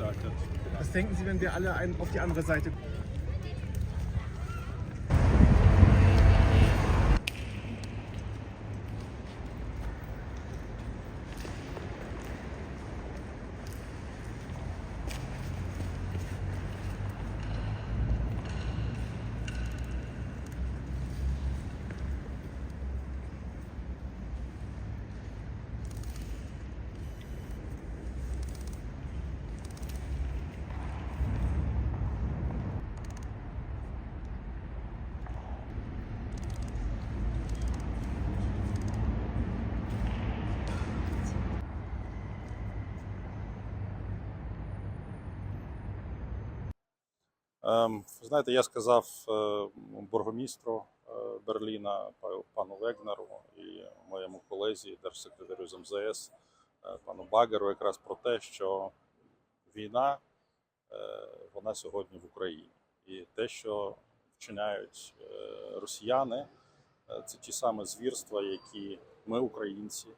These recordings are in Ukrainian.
gesagt hat. Was denken Sie, wenn wir alle auf die andere Seite знаєте, я сказав е, бургомістру е, Берліна пану Вегнеру і моєму колезі, держсекретарю з МЗС, е, пану Багеру, якраз про те, що війна вона сьогодні в Україні. І те, що вчиняють росіяни, це ті самі звірства, які ми, українці,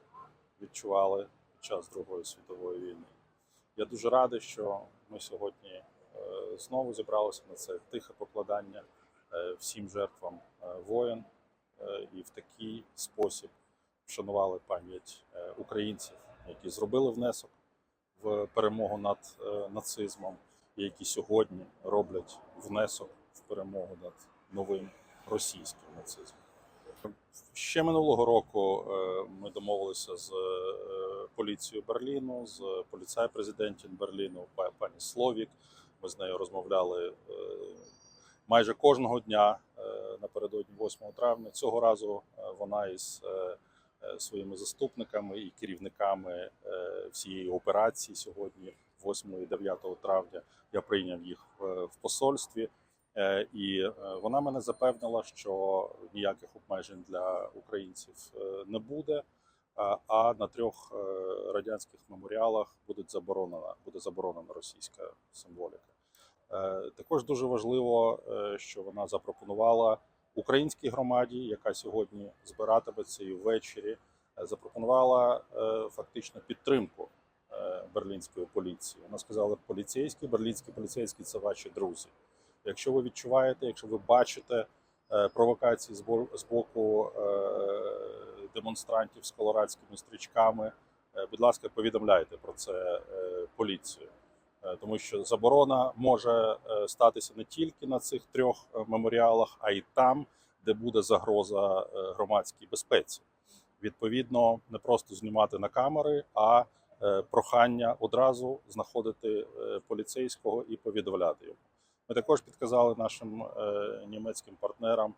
відчували під час Другої світової війни. Я дуже радий, що ми сьогодні знову зібралися на це тихе покладання е, всім жертвам е, воєн е, і в такий спосіб вшанували пам'ять українців, які зробили внесок в перемогу над нацизмом, і які сьогодні роблять внесок в перемогу над новим російським нацизмом. Ще минулого року ми домовилися з поліцією Берліну, з поліцай президентів Берліну, пані Словік. Ми з нею розмовляли е, майже кожного дня е, напередодні 8 травня. Цього разу е, вона із своїми заступниками і керівниками всієї операції сьогодні, 8 і 9 травня, я прийняв їх в посольстві. І вона мене запевнила, що ніяких обмежень для українців не буде. а- на трьох радянських меморіалах буде заборонена буде заборонена російська символіка. Е, Також дуже важливо, е, що вона запропонувала українській громаді, яка сьогодні збиратиметься і ввечері, е, запропонувала фактично підтримку берлінської поліції. Вона сказала: поліцейські, берлінські поліцейські це ваші друзі. Якщо ви відчуваєте, якщо ви бачите провокації з бо- з боку демонстрантів з колорадськими стрічками, будь ласка, повідомляйте про це поліцію. Е, Тому що заборона може е, статися не тільки на цих трьох е, меморіалах, а й там, де буде загроза громадській безпеці. Відповідно, не просто знімати на камери, а прохання одразу знаходити поліцейського і повідомляти йому. Ми також підказали нашим німецьким партнерам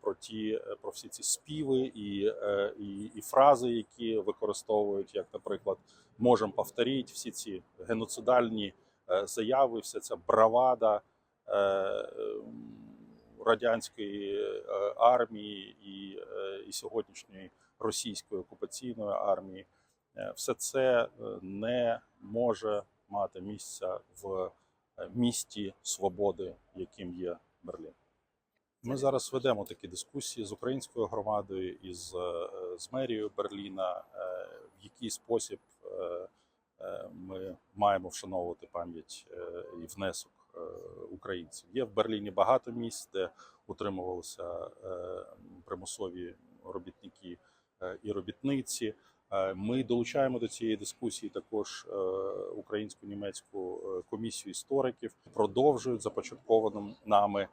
про ті е, про всі ці співи і, е, і, і фрази, які використовують, як, наприклад, можемо повторити всі ці геноцидальні е, заяви, вся ця бравада е, радянської е, армії і, е, і сьогоднішньої російської окупаційної армії. Е, Все це е, не може мати місця в е, місті свободи, яким є Берлін. Ми зараз ведемо такі дискусії з українською громадою і з, е, мерією Берліна, е, в який спосіб е, ми маємо вшановувати пам'ять і внесок українців. Є в Берліні багато місць, де утримувалися примусові робітники і робітниці. Ми долучаємо до цієї дискусії також українську німецьку комісію істориків, продовжують започатковану нами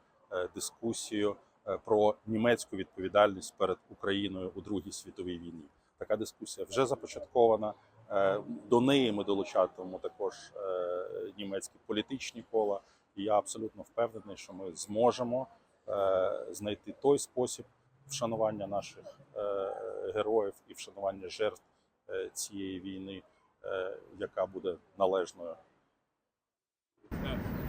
дискусію е, про німецьку відповідальність перед Україною у Другій світовій війні. Така дискусія вже започаткована. Е, До неї ми долучатимемо також е, німецькі політичні кола. І я абсолютно впевнений, що ми зможемо е, знайти той спосіб вшанування наших е, героїв і вшанування жертв е, цієї війни, е, яка буде належною. Е,